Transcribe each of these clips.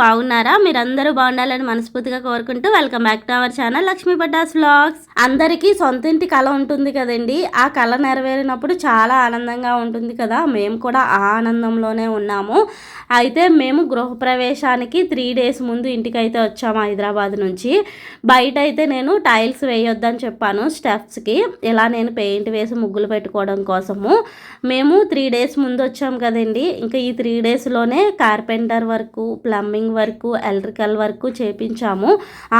బాగున్నారా? మీరందరూ బాగుండాలని మనస్ఫూర్తిగా కోరుకుంటూ welcome back to our channel Lakshmi Patas vlogs. అందరికీ సొంత ఇంటి కళ ఉంటుంది కదండి. ఆ కళ నెరవేరినప్పుడు చాలా ఆనందంగా ఉంటుంది కదా. మేము కూడా ఆ ఆనందంలోనే ఉన్నాము. అయితే మేము గృహప్రవేశానికి త్రీ డేస్ ముందు ఇంటికి అయితే వచ్చాము హైదరాబాద్ నుంచి. బయట అయితే నేను టైల్స్ వేయొద్దని చెప్పాను స్టెప్స్కి ఇలా నేను పెయింట్ వేసి ముగ్గులు పెట్టుకోవడం కోసము. మేము త్రీ డేస్ ముందు వచ్చాము కదండి. ఇంకా ఈ త్రీ డేస్లోనే carpenter work plumbing work electrical work చేపించాము.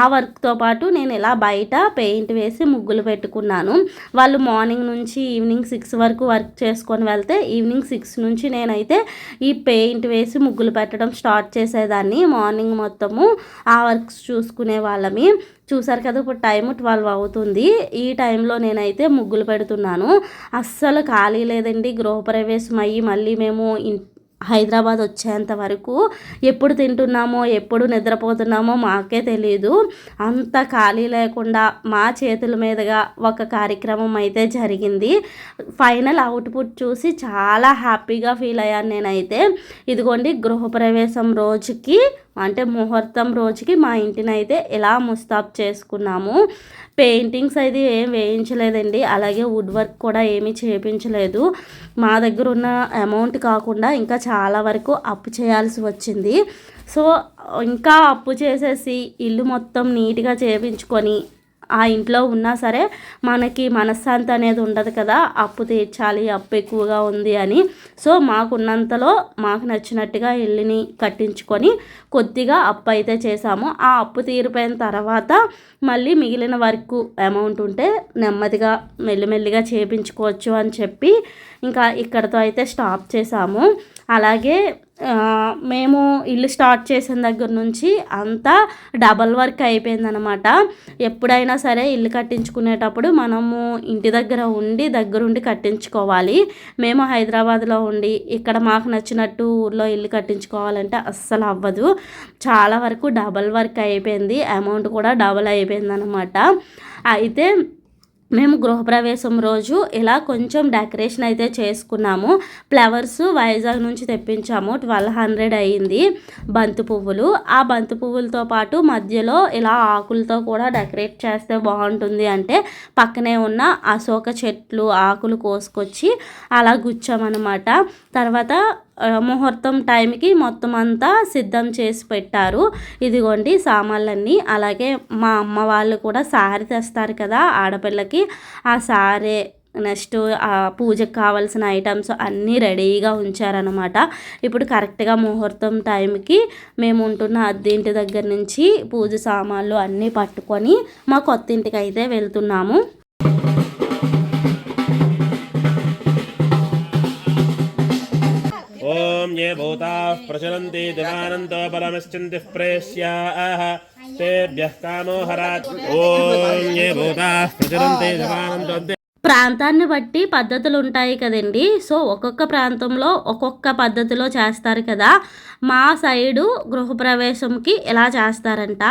ఆ వర్క్తో పాటు నేను ఇలా బయట పెయింట్ వేసి ముగ్గులు పెట్టుకున్నాను. వాళ్ళు మార్నింగ్ నుంచి ఈవినింగ్ సిక్స్ వరకు వర్క్ చేసుకొని వెళ్తే ఈవినింగ్ సిక్స్ నుంచి నేనైతే ఈ పెయింట్ వేసి ముగ్గులు పెట్టడం స్టార్ట్ చేసేదాన్ని. మార్నింగ్ మొత్తము ఆ వర్క్స్ చూసుకునే వాళ్ళమి. చూసారు కదా ఇప్పుడు టైం ట్వెల్వ్ అవుతుంది. ఈ టైంలో నేనైతే ముగ్గులు పెడుతున్నాను. అస్సలు ఖాళీ లేదండి. గృహప్రవేశం అయ్యి మళ్ళీ మేము హైదరాబాద్ వచ్చేంత వరకు ఎప్పుడు తింటున్నామో ఎప్పుడు నిద్రపోతున్నామో మాకే తెలియదు అంత ఖాళీ లేకుండా మా చేతుల మీదుగా ఒక కార్యక్రమం అయితే జరిగింది. ఫైనల్ అవుట్పుట్ చూసి చాలా హ్యాపీగా ఫీల్ అయ్యాను నేనైతే. ఇదిగోండి గృహప్రవేశం రోజుకి అంటే ముహూర్తం రోజుకి మా ఇంటిని అయితే ఇలా ముస్తాబ్ చేసుకున్నాము. పెయింటింగ్స్ అయితే ఏం వేయించలేదండి. అలాగే వుడ్ వర్క్ కూడా ఏమీ చేయించలేదు మా దగ్గర ఉన్న అమౌంట్ కాకుండా ఇంకా చాలా వరకు అప్పు చేయాల్సి వచ్చింది. సో ఇంకా అప్పు చేసేసి ఇల్లు మొత్తం నీట్గా చేయించుకొని ఆ ఇంట్లో ఉన్నా సరే మనకి మనశ్శాంతి అనేది ఉండదు కదా. అప్పు తీర్చాలి అప్పు ఎక్కువగా ఉంది అని. సో మాకున్నంతలో మాకు నచ్చినట్టుగా ఇల్లుని కట్టించుకొని కొద్దిగా అప్పు అయితే చేసాము ఆ అప్పు తీరిపోయిన తర్వాత మళ్ళీ మిగిలిన వరకు అమౌంట్ ఉంటే నెమ్మదిగా మెల్లిమెల్లిగా చేపించుకోవచ్చు అని చెప్పి ఇంకా ఇక్కడతో అయితే స్టాప్ చేసాము అలాగే మేము ఇల్లు స్టార్ట్ చేసిన దగ్గర నుంచి అంతా డబల్ వర్క్ అయిపోయిందనమాట ఎప్పుడైనా సరే ఇల్లు కట్టించుకునేటప్పుడు మనము ఇంటి దగ్గర ఉండి దగ్గరుండి కట్టించుకోవాలి. మేము హైదరాబాద్లో ఉండి ఇక్కడ మాకు నచ్చినట్టు ఊర్లో ఇల్లు కట్టించుకోవాలంటే అస్సలు అవ్వదు. చాలా వరకు డబల్ వర్క్ అయిపోయింది. అమౌంట్ కూడా డబల్ అయిపోయింది అనమాట అయితే మేము గృహప్రవేశం రోజు ఇలా కొంచెం డెకరేషన్ అయితే చేసుకున్నాము. ఫ్లవర్స్ వైజాగ్ నుంచి తెప్పించాము. ట్వెల్వ్ హండ్రెడ్ అయ్యింది బంతి పువ్వులు. ఆ బంతి పువ్వులతో పాటు మధ్యలో ఇలా ఆకులతో కూడా డెకరేట్ చేస్తే బాగుంటుంది అంటే పక్కనే ఉన్న అశోక చెట్లు ఆకులు కోసుకొచ్చి అలా గుచ్చామన్నమాట. తర్వాత ముహూర్తం టైంకి మొత్తం అంతా సిద్ధం చేసి పెట్టారు. ఇదిగోండి సామాన్లన్నీ. అలాగే మా అమ్మ వాళ్ళు కూడా సారీ తెస్తారు కదా ఆడపిల్లకి. ఆ సారే నెక్స్ట్ ఆ పూజకు కావాల్సిన ఐటమ్స్ అన్నీ రెడీగా ఉంచారనమాట ఇప్పుడు కరెక్ట్గా ముహూర్తం టైంకి మేము ఉంటున్న అద్దెంటి దగ్గర నుంచి పూజ సామాన్లు అన్నీ పట్టుకొని మా కొత్త ఇంటికి అయితే వెళ్తున్నాము. भूताः प्रचलन्ति दिवानन्तोपलमश्चिन्तिः प्रेष्याः तेभ्यः कामो हरात् ॐ ये भूताः प्रचलन्ति दिवानन्तो ప్రాంతాన్ని బట్టి పద్ధతులు ఉంటాయి కదండి సో ఒక్కొక్క ప్రాంతంలో ఒక్కొక్క పద్ధతిలో చేస్తారు కదా మా సైడు గృహప్రవేశంకి ఎలా చేస్తారంట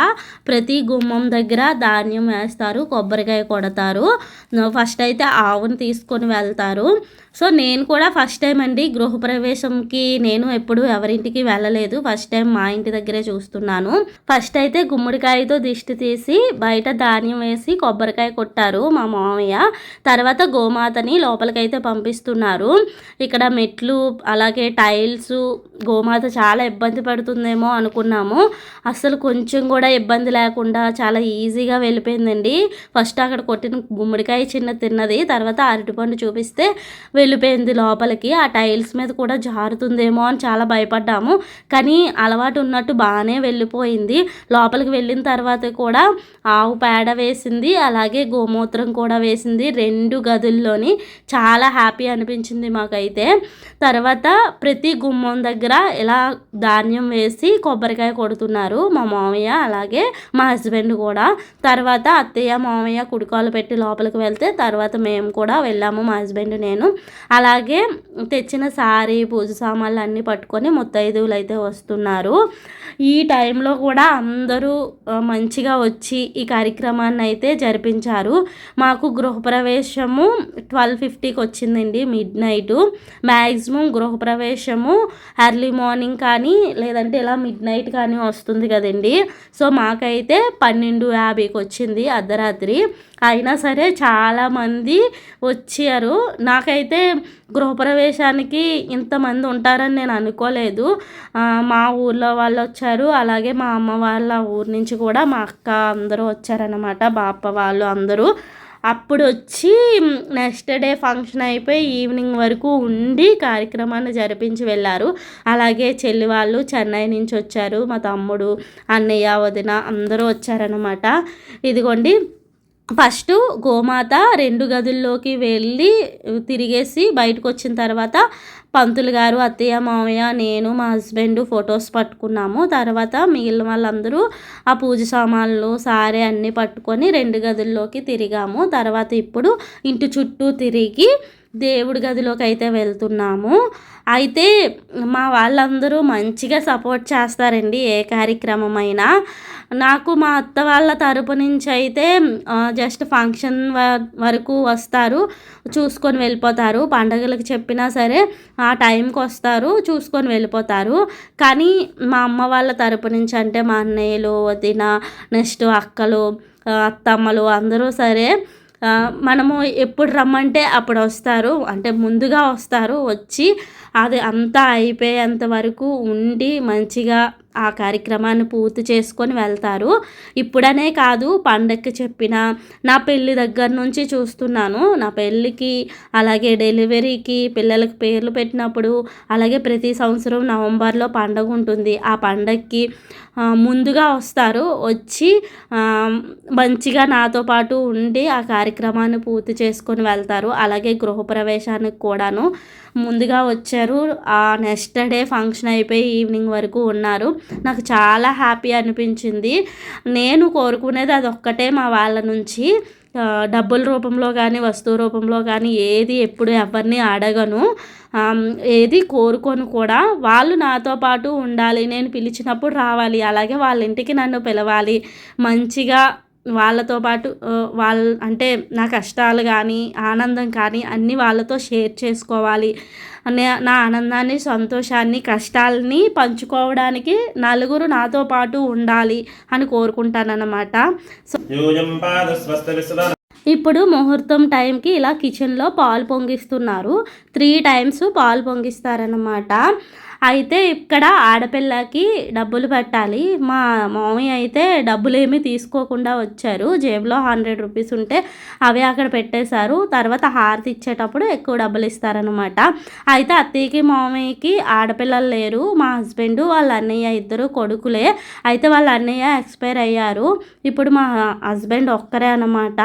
ప్రతి గుమ్మం దగ్గర ధాన్యం వేస్తారు కొబ్బరికాయ కొడతారు ఫస్ట్ అయితే ఆవుని తీసుకొని వెళ్తారు సో నేను కూడా ఫస్ట్ టైం అండి గృహప్రవేశంకి నేను ఎప్పుడు ఎవరింటికి వెళ్ళలేదు. ఫస్ట్ టైం మా ఇంటి దగ్గరే చూస్తున్నాను. ఫస్ట్ అయితే గుమ్మడికాయతో దిష్టి తీసి బయట ధాన్యం వేసి కొబ్బరికాయ కొట్టారు మా మామయ్య. తర్వాత గోమాతని లోపలికైతే పంపిస్తున్నారు. ఇక్కడ మెట్లు అలాగే టైల్స్ గోమాత చాలా ఇబ్బంది పడుతుందేమో అనుకున్నాము. అసలు కొంచెం కూడా ఇబ్బంది లేకుండా చాలా ఈజీగా వెళ్ళిపోయిందండి. ఫస్ట్ అక్కడ కొట్టిన గుమ్మడికాయ చిన్న తిన్నది తర్వాత అరటిపండు చూపిస్తే వెళ్ళిపోయింది లోపలికి. ఆ టైల్స్ మీద కూడా జారుతుందేమో అని చాలా భయపడ్డాము. కానీ అలవాటు ఉన్నట్టు బాగానే వెళ్ళిపోయింది. లోపలికి వెళ్ళిన తర్వాత కూడా ఆవు పేడ వేసింది అలాగే గోమూత్రం కూడా వేసింది రెండు గదుల్లోని. చాలా హ్యాపీ అనిపించింది మాకైతే. తర్వాత ప్రతి గుమ్మం దగ్గర ఇలా ధాన్యం వేసి కొబ్బరికాయ కొడుతున్నారు మా మామయ్య అలాగే మా హస్బెండ్ కూడా. తర్వాత అత్తయ్య మామయ్య కుడికాలు పెట్టి లోపలికి వెళ్తే తర్వాత మేము కూడా వెళ్ళాము మా హస్బెండ్ నేను. అలాగే తెచ్చిన సారీ పూజ సామాన్లు అన్నీ పట్టుకొని ముత్తైదువులు అయితే వస్తున్నారు. ఈ టైంలో కూడా అందరూ మంచిగా వచ్చి ఈ కార్యక్రమాన్ని అయితే జరిపించారు. మాకు గృహప్రవేశము ట్వెల్వ్ ఫిఫ్టీకి వచ్చిందండి మిడ్ నైట్. మ్యాక్సిమం గృహప్రవేశము ఎర్లీ మార్నింగ్ కానీ లేదంటే ఇలా మిడ్ నైట్ కానీ వస్తుంది కదండి. సో మాకైతే పన్నెండు యాభైకి వచ్చింది అర్ధరాత్రి. అయినా సరే చాలామంది వచ్చారు. నాకైతే గృహప్రవేశానికి ఇంతమంది ఉంటారని నేను అనుకోలేదు. మా ఊర్లో వాళ్ళు వచ్చారు. అలాగే మా అమ్మ వాళ్ళ ఊరు నుంచి కూడా మా అక్క అందరూ వచ్చారనమాట బాప వాళ్ళు అందరూ. అప్పుడు వచ్చి నెక్స్ట్ డే ఫంక్షన్ అయిపోయి ఈవినింగ్ వరకు ఉండి కార్యక్రమాన్ని జరిపించి వెళ్ళారు. అలాగే చెల్లి వాళ్ళు చెన్నై నుంచి వచ్చారు. మా తమ్ముడు అన్నయ్య వదిన అందరూ వచ్చారనమాట ఇదిగోండి ఫస్ట్ గోమాత రెండు గదుల్లోకి వెళ్ళి తిరిగేసి బయటకు వచ్చిన తర్వాత పంతులు గారు అత్తయ్య మామయ్య నేను మా హస్బెండ్ ఫొటోస్ పట్టుకున్నాము. తర్వాత మిగిలిన వాళ్ళందరూ ఆ పూజ సామాన్లు సారే అన్నీ పట్టుకొని రెండు గదుల్లోకి తిరిగాము. తర్వాత ఇప్పుడు ఇంటి చుట్టూ తిరిగి దేవుడి గదిలోకి అయితే వెళ్తున్నాము. అయితే మా వాళ్ళందరూ మంచిగా సపోర్ట్ చేస్తారండి ఏ కార్యక్రమం అయినా నాకు మా అత్త వాళ్ళ తరపు నుంచి అయితే జస్ట్ ఫంక్షన్ వ- వరకు వస్తారు చూసుకొని వెళ్ళిపోతారు. పండగలకు చెప్పినా సరే ఆ టైంకి వస్తారు చూసుకొని వెళ్ళిపోతారు. కానీ మా అమ్మ వాళ్ళ తరపు నుంచి అంటే మా అన్నయ్యలు వదిన నెక్స్ట్ అక్కలు అత్తమ్మలు అందరూ సరే మనము ఎప్పుడు రమ్మంటే అప్పుడు వస్తారు. అంటే ముందుగా వస్తారు వచ్చి అది అంతా అయిపోయేంత వరకు ఉండి మంచిగా ఆ కార్యక్రమాన్ని పూర్తి చేసుకొని వెళ్తారు. ఇప్పుడనే కాదు పండక్కి చెప్పిన నా పెళ్ళి దగ్గర నుంచి చూస్తున్నాను. నా పెళ్ళికి అలాగే డెలివరీకి పిల్లలకి పేర్లు పెట్టినప్పుడు అలాగే ప్రతి సంవత్సరం నవంబర్లో పండగ ఉంటుంది. ఆ పండగకి ముందుగా వస్తారు. వచ్చి మంచిగా నాతో పాటు ఉండి ఆ కార్యక్రమాన్ని పూర్తి చేసుకొని వెళ్తారు. అలాగే గృహప్రవేశానికి కూడాను ముందుగా వచ్చారు. ఆ నెక్స్ట్ డే ఫంక్షన్ అయిపోయి ఈవినింగ్ వరకు ఉన్నారు. నాకు చాలా హ్యాపీ అనిపించింది. నేను కోరుకునేది అది ఒక్కటే మా వాళ్ళ నుంచి. డబ్బుల రూపంలో కానీ వస్తువు రూపంలో కానీ ఏది ఎప్పుడు ఎవరిని అడగను. ఏది కోరుకొని కూడా వాళ్ళు నాతో పాటు ఉండాలి. నేను పిలిచినప్పుడు రావాలి. అలాగే వాళ్ళ ఇంటికి నన్ను పిలవాలి. మంచిగా వాళ్ళతో పాటు వాళ్ళ అంటే నా కష్టాలు కానీ ఆనందం కానీ అన్నీ వాళ్ళతో షేర్ చేసుకోవాలి. నే- నా ఆనందాన్ని సంతోషాన్ని కష్టాలని పంచుకోవడానికి నలుగురు నాతో పాటు ఉండాలి అని కోరుకుంటానన్నమాట. ఇప్పుడు ముహూర్తం టైంకి ఇలా కిచెన్లో పాలు పొంగిస్తున్నారు. త్రీ టైమ్స్ పాలు పొంగిస్తారనమాట అయితే ఇక్కడ ఆడపిల్లకి డబ్బులు పెట్టాలి. మా మామయ్య అయితే డబ్బులు ఏమీ తీసుకోకుండా వచ్చారు. జేబులో హండ్రెడ్ రూపీస్ ఉంటే అవి అక్కడ పెట్టేశారు. తర్వాత హారతి ఇచ్చేటప్పుడు ఎక్కువ డబ్బులు ఇస్తారనమాట అయితే అత్తయ్యకి మామయ్యకి ఆడపిల్లలు లేరు. మా హస్బెండ్ వాళ్ళ అన్నయ్య ఇద్దరు కొడుకులే. అయితే వాళ్ళ అన్నయ్య ఎక్స్పైర్ అయ్యారు. ఇప్పుడు మా హస్బెండ్ ఒక్కరే అనమాట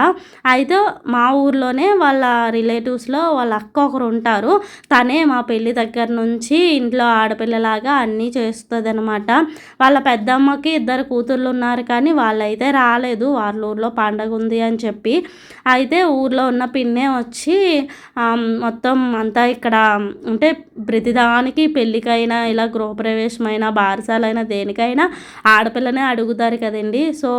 అయితే మా ఊర్లోనే వాళ్ళ రిలేటివ్స్లో వాళ్ళ అక్క ఒకరు ఉంటారు. తనే మా పెళ్ళి దగ్గర నుంచి ఇంట్లో ఆడపిల్లలాగా అన్నీ చేస్తుంది అనమాట వాళ్ళ పెద్దమ్మకి ఇద్దరు కూతుర్లు ఉన్నారు కానీ వాళ్ళైతే రాలేదు. వాళ్ళ ఊర్లో పండగ ఉంది అని చెప్పి. అయితే ఊర్లో ఉన్న పిన్నే వచ్చి మొత్తం అంతా ఇక్కడ అంటే ప్రతిదానికి పెళ్ళికైనా ఇలా గృహప్రవేశమైనా బారసాలైనా దేనికైనా ఆడపిల్లనే అడుగుతారు కదండి. సో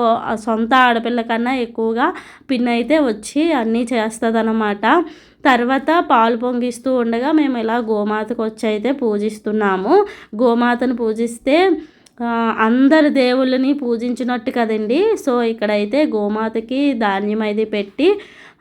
సొంత ఆడపిల్ల కన్నా ఎక్కువగా పిన్ అయితే వచ్చి అన్నీ చేస్తుంది తర్వాత పాలు పొంగిస్తూ ఉండగా మేము ఇలా గోమాతకు వచ్చి అయితే పూజిస్తున్నాము. గోమాతను పూజిస్తే అందరు అందరి దేవుళ్ళని పూజించినట్టు కదండి. సో ఇక్కడైతే గోమాతకి ధాన్యం అయితే పెట్టి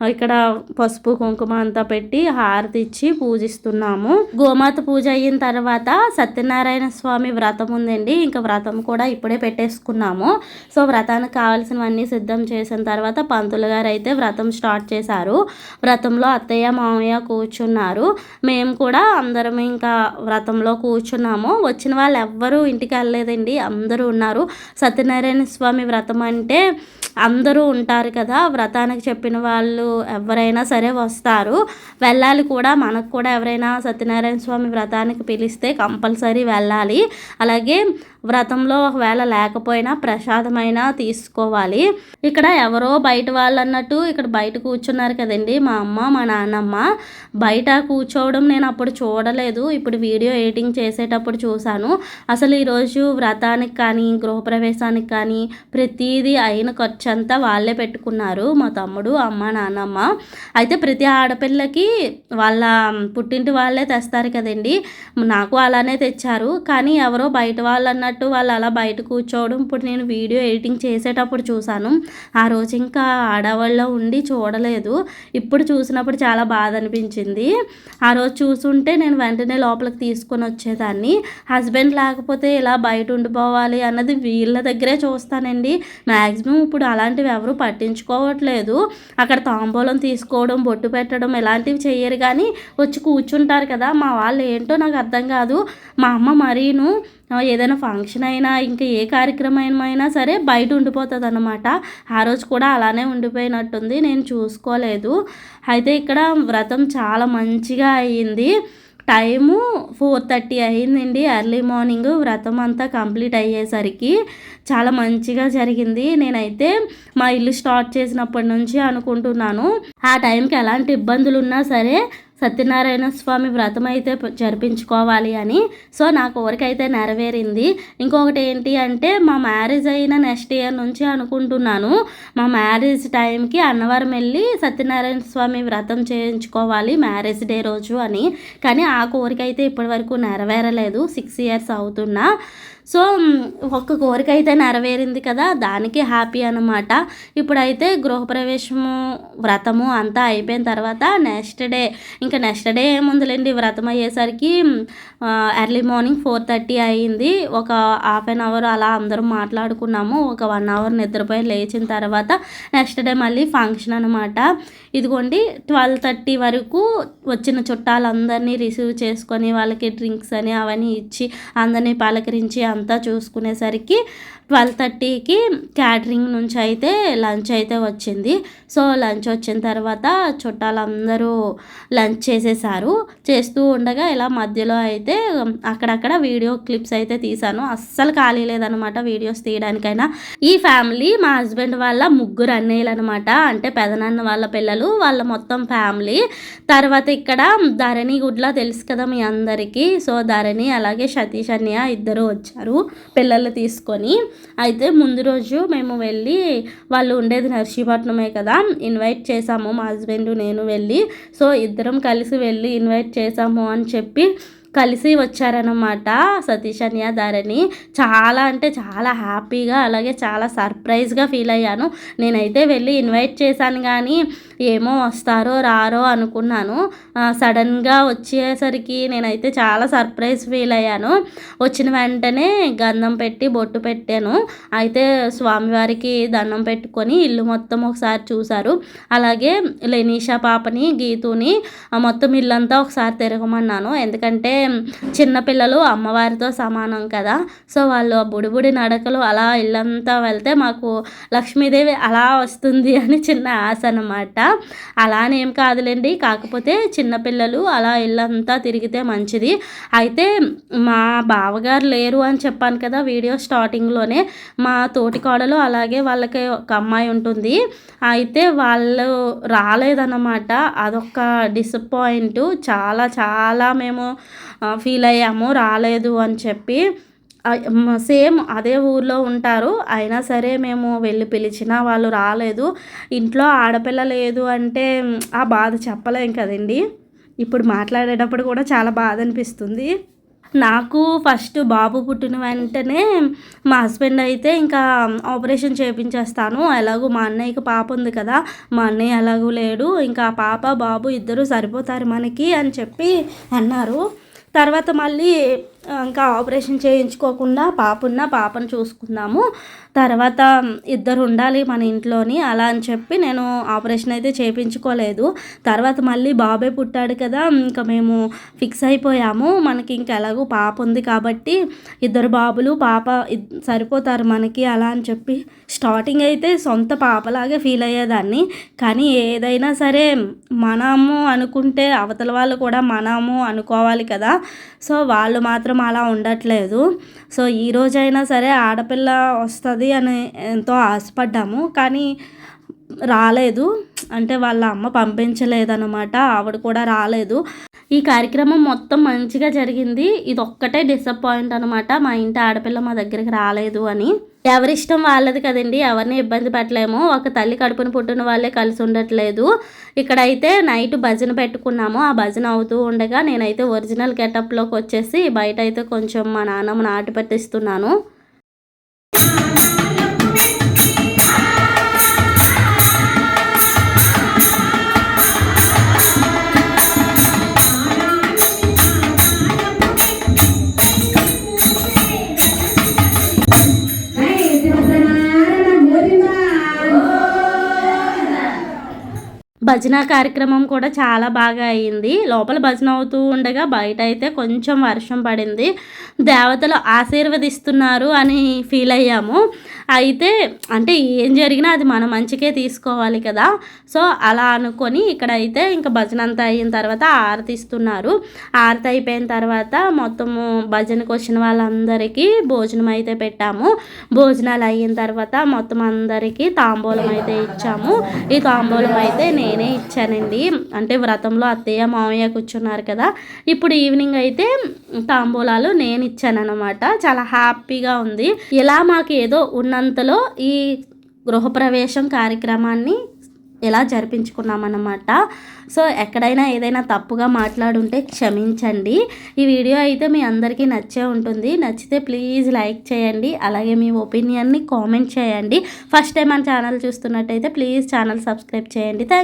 ఇక్కడ పసుపు కుంకుమ అంతా పెట్టి హారతి ఇచ్చి పూజిస్తున్నాము. గోమాత పూజ అయిన తర్వాత సత్యనారాయణ స్వామి వ్రతం ఉందండి. ఇంకా వ్రతం కూడా ఇప్పుడే పెట్టేసుకున్నాము. సో వ్రతానికి కావాల్సినవన్నీ సిద్ధం చేసిన తర్వాత పంతులు గారు అయితే వ్రతం స్టార్ట్ చేశారు. వ్రతంలో అత్తయ్య మామయ్య కూర్చున్నారు. మేము కూడా అందరం ఇంకా వ్రతంలో కూర్చున్నాము. వచ్చిన వాళ్ళు ఎవ్వరూ ఇంటికి వెళ్ళలేదండి. అందరూ ఉన్నారు. సత్యనారాయణ స్వామి వ్రతం అంటే అందరూ ఉంటారు కదా. వ్రతానికి చెప్పిన వాళ్ళు ఎవరైనా సరే వస్తారు. వెళ్ళాలి కూడా మనకు కూడా ఎవరైనా సత్యనారాయణ స్వామి వ్రతానికి పిలిస్తే కంపల్సరీ వెళ్ళాలి. అలాగే వ్రతంలో ఒకవేళ లేకపోయినా ప్రసాదమైనా తీసుకోవాలి. ఇక్కడ ఎవరో బయట వాళ్ళు అన్నట్టు ఇక్కడ బయట కూర్చున్నారు కదండి మా అమ్మ మా నాన్నమ్మ. బయట కూర్చోవడం నేను అప్పుడు చూడలేదు. ఇప్పుడు వీడియో ఎడిటింగ్ చేసేటప్పుడు చూశాను. అసలు ఈరోజు వ్రతానికి కానీ గృహప్రవేశానికి కానీ ప్రతిదీ అయిన ఖర్చు అంతా వాళ్ళే పెట్టుకున్నారు. మా తమ్ముడు అమ్మ నాన్నమ్మ. అయితే ప్రతి ఆడపిల్లకి వాళ్ళ పుట్టింటి వాళ్ళే తెస్తారు కదండి. నాకు అలానే తెచ్చారు. కానీ ఎవరో బయట వాళ్ళు అన్నట్టు వాళ్ళు అలా బయట కూర్చోవడం. ఇప్పుడు నేను వీడియో ఎడిటింగ్ చేసేటప్పుడు చూశాను. ఆ రోజు ఇంకా ఆడవాళ్ళలో ఉండి చూడలేదు. ఇప్పుడు చూసినప్పుడు చాలా బాధ అనిపించింది. ఆ రోజు చూసుంటే నేను వెంటనే లోపలికి తీసుకొని వచ్చేదాన్ని. హస్బెండ్ లేకపోతే ఇలా బయట ఉండిపోవాలి అన్నది వీళ్ళ దగ్గరే చూస్తానండి. మ్యాక్సిమం ఇప్పుడు అలాంటివి ఎవరు పట్టించుకోవట్లేదు. అక్కడ తాంబూలం తీసుకోవడం బొట్టు పెట్టడం ఇలాంటివి చేయరు. కానీ వచ్చి కూర్చుంటారు కదా మా వాళ్ళు ఏంటో నాకు అర్థం కాదు. మా అమ్మ మరీను. ఏదైనా ఫంక్షన్ అయినా ఇంకా ఏ కార్యక్రమం అయినా సరే బయట ఉండిపోతుంది అనమాట ఆ రోజు కూడా అలానే ఉండిపోయినట్టుంది నేను చూసుకోలేదు. అయితే ఇక్కడ వ్రతం చాలా మంచిగా అయ్యింది. టైము ఫోర్ థర్టీ అయ్యిందండి ఎర్లీ మార్నింగ్ వ్రతం అంతా కంప్లీట్ అయ్యేసరికి. చాలా మంచిగా జరిగింది. నేనైతే మా ఇల్లు స్టార్ట్ చేసినప్పటి నుంచి అనుకుంటున్నాను. ఆ టైంకి ఎలాంటి ఇబ్బందులు ఉన్నా సరే సత్యనారాయణ స్వామి వ్రతం అయితే జరిపించుకోవాలి అని. సో నా కోరిక అయితే నెరవేరింది. ఇంకొకటి ఏంటి అంటే మా మ్యారేజ్ అయిన నెక్స్ట్ ఇయర్ నుంచి అనుకుంటున్నాను. మా మ్యారేజ్ టైంకి అన్నవరం వెళ్ళి సత్యనారాయణ స్వామి వ్రతం చేయించుకోవాలి మ్యారేజ్ డే రోజు అని. కానీ ఆ కోరిక అయితే ఇప్పటివరకు నెరవేరలేదు. సిక్స్ ఇయర్స్ అవుతున్నా. సో ఒక్క కోరిక అయితే నెరవేరింది కదా దానికి హ్యాపీ అనమాట ఇప్పుడైతే గృహప్రవేశము వ్రతము అంతా అయిపోయిన తర్వాత నెక్స్ట్ డే ఇంకా నెక్స్ట్ డే ఏముందిలేండి వ్రతం అయ్యేసరికి ఎర్లీ మార్నింగ్ ఫోర్ థర్టీ అయ్యింది. ఒక హాఫ్ అన్ అవర్ అలా అందరం మాట్లాడుకున్నాము. ఒక వన్ అవర్ నిద్రపోయి లేచిన తర్వాత నెక్స్ట్ డే మళ్ళీ ఫంక్షన్ అనమాట ఇదిగోండి ట్వెల్వ్ థర్టీ వరకు వచ్చిన చుట్టాలందరినీ రిసీవ్ చేసుకొని వాళ్ళకి డ్రింక్స్ అని అవన్నీ ఇచ్చి అందరినీ పలకరించి అంతా చూసుకునేసరికి ట్వెల్వ్ థర్టీకి క్యాటరింగ్ నుంచి అయితే లంచ్ అయితే వచ్చింది. సో లంచ్ వచ్చిన తర్వాత చుట్టాలందరూ లంచ్ చేసేసారు. చేస్తూ ఉండగా ఇలా మధ్యలో అయితే అక్కడక్కడ వీడియో క్లిప్స్ అయితే తీశాను. అస్సలు ఖాళీ లేదనమాట వీడియోస్ తీయడానికైనా. ఈ ఫ్యామిలీ మా హస్బెండ్ వాళ్ళ ముగ్గురు అన్నయ్యలు అనమాట అంటే పెదనాన్న వాళ్ళ పిల్లలు వాళ్ళ మొత్తం ఫ్యామిలీ. తర్వాత ఇక్కడ ధరణి గుడ్లా తెలుసు కదా మీ అందరికీ. సో ధరణి అలాగే సతీష్ అన్నయ్య ఇద్దరు వచ్చారు పిల్లలు తీసుకొని. అయితే ముందు రోజు మేము వెళ్ళి వాళ్ళు ఉండేది నర్సీపట్నమే కదా ఇన్వైట్ చేసాము మా హస్బెండ్ నేను వెళ్ళి. సో ఇద్దరం కలిసి వెళ్ళి ఇన్వైట్ చేసాము అని చెప్పి కలిసి వచ్చారనమాట సతీష్ అన్య ధరణి. చాలా అంటే చాలా హ్యాపీగా అలాగే చాలా సర్ప్రైజ్గా ఫీల్ అయ్యాను. నేనైతే వెళ్ళి ఇన్వైట్ చేశాను కానీ ఏమో వస్తారో రారో అనుకున్నాను. సడన్గా వచ్చేసరికి నేనైతే చాలా సర్ప్రైజ్ ఫీల్ అయ్యాను. వచ్చిన వెంటనే గంధం పెట్టి బొట్టు పెట్టాను. అయితే స్వామివారికి దండం పెట్టుకొని ఇల్లు మొత్తం ఒకసారి చూశారు. అలాగే లెనీషా పాపని గీతుని మొత్తం ఇల్లంతా ఒకసారి తిరగమన్నాను. ఎందుకంటే చిన్నపిల్లలు అమ్మవారితో సమానం కదా. సో వాళ్ళు ఆ బుడిబుడి నడకలు అలా ఇల్లంతా వెళ్తే మాకు లక్ష్మీదేవి అలా వస్తుంది అని చిన్న ఆశ అనమాట అలానేం కాదులేండి. కాకపోతే చిన్నపిల్లలు అలా ఇల్లంతా తిరిగితే మంచిది. అయితే మా బావగారు లేరు అని చెప్పాను కదా వీడియో స్టార్టింగ్లోనే. మా తోటి కోడలు అలాగే వాళ్ళకి ఒక అమ్మాయి ఉంటుంది. అయితే వాళ్ళు రాలేదన్నమాట. అదొక డిసప్పాయింట్. చాలా చాలా మేము ఫీల్ అయ్యాము రాలేదు అని చెప్పి సేమ్ అదే ఊర్లో ఉంటారు. అయినా సరే మేము వెళ్ళి పిలిచినా వాళ్ళు రాలేదు. ఇంట్లో ఆడపిల్ల లేదు అంటే ఆ బాధ చెప్పలేం కదండి. ఇప్పుడు మాట్లాడేటప్పుడు కూడా చాలా బాధ అనిపిస్తుంది. నాకు ఫస్ట్ బాబు పుట్టిన వెంటనే మా హస్బెండ్ అయితే ఇంకా ఆపరేషన్ చేయించేస్తాను ఎలాగో మా అన్నయ్యకి పాప ఉంది కదా మా అన్నయ్య ఎలాగూ లేడు. ఇంకా పాప బాబు ఇద్దరు సరిపోతారు మనకి అని చెప్పి అన్నారు. తర్వాత మళ్ళీ ఇంకా ఆపరేషన్ చేయించుకోకుండా పాప ఉన్న పాపను చూసుకుందాము. తర్వాత ఇద్దరు ఉండాలి మన ఇంట్లోని అలా అని చెప్పి నేను ఆపరేషన్ అయితే చేయించుకోలేదు. తర్వాత మళ్ళీ బాబే పుట్టాడు కదా ఇంకా మేము ఫిక్స్ అయిపోయాము. మనకి ఇంకా ఎలాగో పాప ఉంది కాబట్టి ఇద్దరు బాబులు పాప సరిపోతారు మనకి అలా అని చెప్పి స్టార్టింగ్ అయితే సొంత పాపలాగే ఫీల్ అయ్యేదాన్ని. కానీ ఏదైనా సరే మనము అనుకుంటే అవతల వాళ్ళు కూడా మనము అనుకోవాలి కదా. సో వాళ్ళు మాత్రం మాత్రం అలా ఉండట్లేదు. సో ఈ రోజైనా సరే ఆడపిల్ల వస్తుంది అని ఎంతో ఆశపడ్డాము. కానీ రాలేదు. అంటే వాళ్ళ అమ్మ పంపించలేదన్నమాట. ఆవిడ కూడా రాలేదు. ఈ కార్యక్రమం మొత్తం మంచిగా జరిగింది. ఇది ఒక్కటే డిసప్పాయింట్ అనమాట మా ఇంటి ఆడపిల్ల మా దగ్గరికి రాలేదు అని. ఎవరిష్టం వాళ్ళది కదండి. ఎవరిని ఇబ్బంది పెట్టలేము. ఒక తల్లి కడుపున పుట్టిన వాళ్ళే కలిసి ఉండట్లేదు. ఇక్కడైతే నైట్ భజన పెట్టుకున్నాము. ఆ భజన అవుతూ ఉండగా నేనైతే ఒరిజినల్ గెటప్లోకి వచ్చేసి బయట అయితే కొంచెం మా నాన్నమ్మ నాటు పెట్టిస్తున్నాను. భజన కార్యక్రమం కూడా చాలా బాగా అయింది లోపల భజన అవుతూ ఉండగా బయట అయితే కొంచెం వర్షం పడింది. దేవతలు ఆశీర్వదిస్తున్నారు అని ఫీల్ అయ్యాము. అయితే అంటే ఏం జరిగినా అది మన మంచికే తీసుకోవాలి కదా. సో అలా అనుకొని ఇక్కడైతే ఇంకా భజన అంతా అయిన తర్వాత ఆరతి ఇస్తున్నారు ఆరతి అయిపోయిన తర్వాత మొత్తము భజనకు వచ్చిన వాళ్ళందరికీ భోజనం అయితే పెట్టాము. భోజనాలు అయిన తర్వాత మొత్తం అందరికీ తాంబూలం అయితే ఇచ్చాము. ఈ తాంబూలం అయితే నేనే ఇచ్చానండి. అంటే వ్రతంలో అత్తయ్య మామయ్య కూర్చున్నారు కదా. ఇప్పుడు ఈవినింగ్ అయితే తాంబూలాలు నేను ఇచ్చాను అనమాట చాలా హ్యాపీగా ఉంది. ఇలా మాకు ఏదో ఉన్న ఉన్నంతలో ఈ గృహప్రవేశం కార్యక్రమాన్ని ఎలా జరిపించుకున్నామన్నమాట. సో ఎక్కడైనా ఏదైనా తప్పుగా మాట్లాడుంటే క్షమించండి. ఈ వీడియో అయితే మీ అందరికీ నచ్చే ఉంటుంది. నచ్చితే ప్లీజ్ లైక్ చేయండి. అలాగే మీ ఒపీనియన్ని కామెంట్ చేయండి. ఫస్ట్ టైం మన ఛానల్ చూస్తున్నట్టయితే ప్లీజ్ ఛానల్ సబ్స్క్రైబ్ చేయండి. థ్యాంక్